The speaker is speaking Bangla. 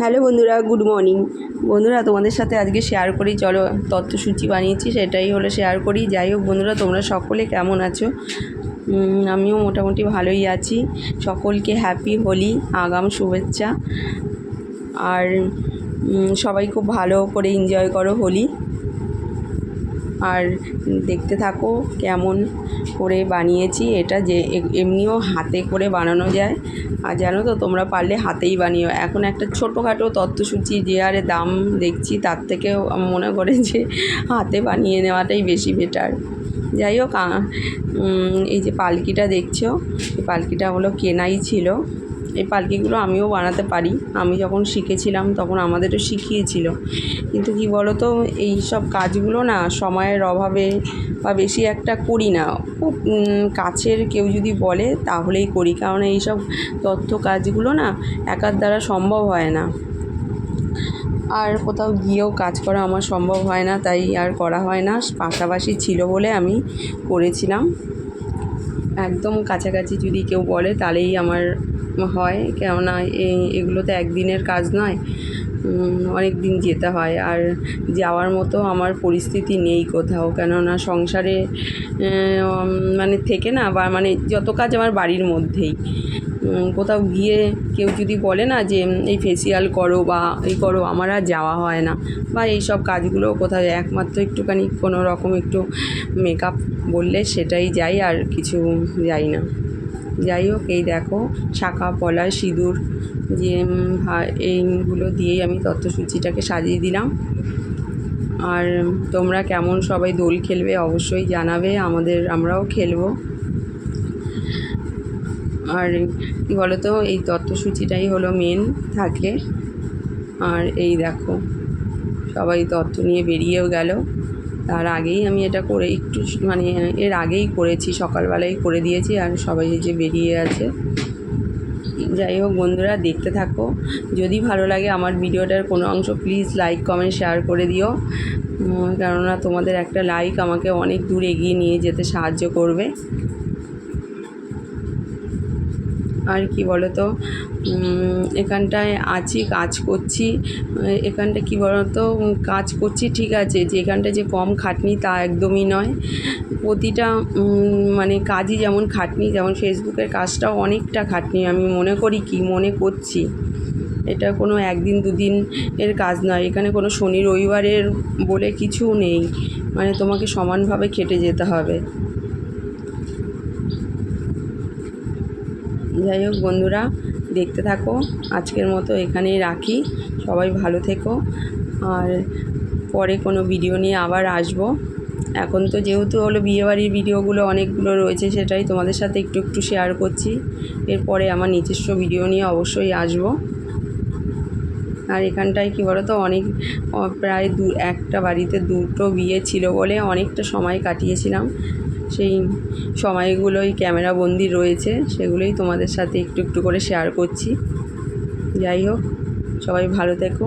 হ্যালো বন্ধুরা, গুড মর্নিং। বন্ধুরা, তোমাদের সাথে আজকে শেয়ার করি, চলো তথ্যসূচি বানিয়েছি, সেটাই হলো শেয়ার করি। যাই হোক বন্ধুরা, তোমরা সকলে কেমন আছো? আমিও মোটামুটি ভালোই আছি। সকলকে হ্যাপি হোলি, আগাম শুভেচ্ছা। আর সবাই খুব ভালো করে এনজয় করো হোলি। আর দেখতে থাকো কেমন করে বানিয়েছি। এটা যে এমনিও হাতে করে বানানো যায়। আর জানো তো, তোমরা পারলে হাতেই বানিও। এখন একটা ছোটোখাটো তত্ত্বসূচি যে হারে দাম দেখছি, তার থেকেও মনে করে যে হাতে বানিয়ে নেওয়াটাই বেশি বেটার যাই হোক এই যে পালকিটা দেখছ, এই পালকিটা হলো কেনাই ছিল। এই পালকিগুলো আমিও বানাতে পারি। আমি যখন শিখেছিলাম তখন আমাদেরও শিখিয়েছিল। কিন্তু কি বলো তো এই সব কাজগুলো না সময়ের অভাবে বা বেশি একটা করি না। খুব কাছের কেউ যদি বলে তাহলেই করি। কারণ এই সব তথ্য কাজগুলো না একার দ্বারা সম্ভব হয় না। আর কোথাও গিয়েও কাজ করা আমার সম্ভব হয় না, তাই আর করা হয় না। পাশাপাশি ছিল বলে আমি করেছিলাম। একদম কাছাকাছি যদি কেউ বলে তাহলেই আমার হয়, কেননা এই- এগুলো তো একদিনের কাজ নয়। অনেক দিন যেতে হয়। আর যাওয়ার মতো আমার পরিস্থিতি নেই কোথাও। কেননা সংসারে মানে থেকে না, বা মানে যত কাজ আমার বাড়ির মধ্যেই। কোথাও গিয়ে কেউ যদি বলে না যে, এই ফেসিয়াল করো বা এই করো, আমার আর যাওয়া হয় না। বা এই সব কাজগুলো কোথাও একমাত্র একটুখানি কোনো রকম একটু মেকআপ বললে সেটাই যাই, আর কিছু যাই না। যাই হোক, এই দেখো, শাখা পলা সিঁদুর, যে এইগুলো দিয়েই আমি তথ্যসূচিটাকে সাজিয়ে দিলাম। আর তোমরা কেমন সবাই দোল খেলবে অবশ্যই জানাবে, আমাদের, আমরাও খেলব। আর কী বলো তো এই তথ্যসূচিটাই হলো মেন থাকে। আর এই দেখো, সবাই তথ্য নিয়ে বেরিয়েও গেল। তার আগেই আমি এটা করে একটু মানে এর আগেই করেছি সকালবেলাই করে দিয়েছি আর সবাই যে বেরিয়ে আছে। যাই হোক বন্ধুরা, দেখতে থাকো। যদি ভালো লাগে আমার ভিডিওটার কোনো অংশ প্লিজ লাইক কমেন্ট শেয়ার করে দিও। কেননা তোমাদের একটা লাইক আমাকে অনেক দূর এগিয়ে নিয়ে যেতে সাহায্য করবে। আর কি বলো তো এখানটায় আছি, কাজ করছি। এখানটা কি বলো তো কাজ করছি, ঠিক আছে, যে এখানটা যে কম খাটনি তা একদমই নয়। প্রতিটা মানে কাজই যেমন খাটনি, যেমন ফেসবুকের কাজটাও অনেকটা খাটনি, আমি মনে করি কি, মনে করছি। এটা কোনো একদিন, দুদিন এর কাজ নয়, এখানে কোনো শনি রবিবারের বলে কিছু নেই। মানে তোমাকে সমানভাবে খেটে যেতে হবে। যাই হোক বন্ধুরা, দেখতে থাকো। আজকের মতো এখানেই রাখি। সবাই ভালো থেকো। আর পরে কোনো ভিডিও নিয়ে আবার আসব। এখন তো যেহেতু হলো বিয়েবাড়ির ভিডিওগুলো অনেকগুলো রয়েছে, সেটাই তোমাদের সাথে একটু একটু শেয়ার করছি। এরপরে আমার নিজস্ব ভিডিও নিয়ে অবশ্যই আসব। আর এখানটায় কী বলো তো অনেক, প্রায় দু, একটা বাড়িতে দুটো বিয়ে ছিল বলে অনেকটা সময় কাটিয়েছিলাম। সেই সময়গুলোই ক্যামেরাবন্দি রয়েছে, সেগুলোই তোমাদের সাথে একটু একটু করে শেয়ার করছি। যাই হোক, সবাই ভালো থেকো।